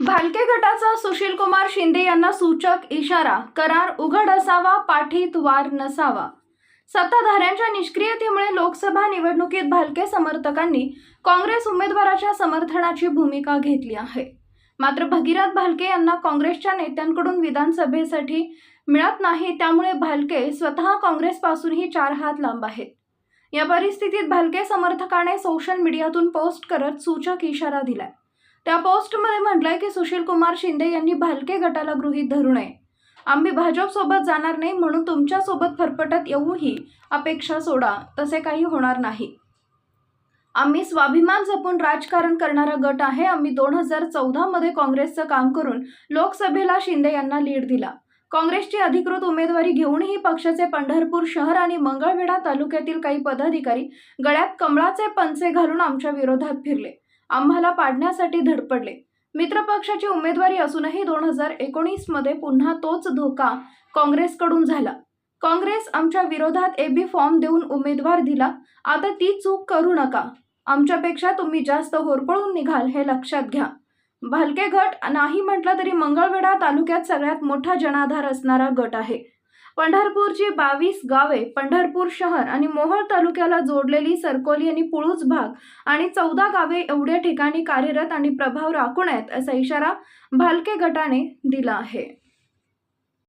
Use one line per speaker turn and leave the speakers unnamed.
भालके गटाचा सुशील कुमार शिंदे यांना सूचक इशारा करार उघड असावा पाठीत वार नसावा. सत्ताधाऱ्यांच्या निष्क्रियतेमुळे लोकसभा निवडणुकीत भालके समर्थकांनी काँग्रेस उमेदवाराच्या समर्थनाची भूमिका घेतली आहे. मात्र भगीरथ भालके यांना काँग्रेसच्या नेत्यांकडून विधानसभेसाठी मिळत नाही त्यामुळे भालके स्वतः काँग्रेसपासूनही चार हात लांब आहेत. या परिस्थितीत भालके समर्थकाने सोशल मीडियातून पोस्ट करत सूचक इशारा दिलाय. त्या पोस्टमध्ये म्हटलंय की सुशील कुमार शिंदे यांनी भालके गटाला गृहीत धरू नये. आम्ही भाजपसोबत जाणार नाही म्हणून तुमच्यासोबत फरफटत येऊही अपेक्षा सोडा. तसे काही होणार नाही. आम्ही स्वाभिमान जपून राजकारण करणारा गट आहे. आम्ही दोन हजार चौदामध्ये काँग्रेसचं काम करून लोकसभेला शिंदे यांना लीड दिला. काँग्रेसची अधिकृत उमेदवारी घेऊनही पक्षाचे पंढरपूर शहर आणि मंगळवेढा तालुक्यातील काही पदाधिकारी गळ्यात कमळाचे पंचे घालून आमच्या विरोधात फिरले. आम्हाला पाडण्यासाठी धडपडले. मित्रपक्षाची उमेदवारी असूनही दोन हजार एकोणीसमध्ये पुन्हा तोच धोका काँग्रेसकडून झाला. काँग्रेस आमच्या विरोधात एबी फॉर्म देऊन उमेदवार दिला. आता ती चूक करू नका. आमच्यापेक्षा तुम्ही जास्त होरपळून निघाल हे लक्षात घ्या. भालके गट नाही म्हटलं तरी मंगळवेढा तालुक्यात सगळ्यात मोठा जनाधार असणारा गट आहे. पंढरपूरची बावीस गावे पंढरपूर शहर आणि मोहोळ तालुक्याला जोडलेली सरकोली आणि पुळूज भाग आणि चौदा गावे एवढ्या ठिकाणी कार्यरत आणि प्रभाव राखून आहेत असा इशारा भालके गटाने दिला आहे.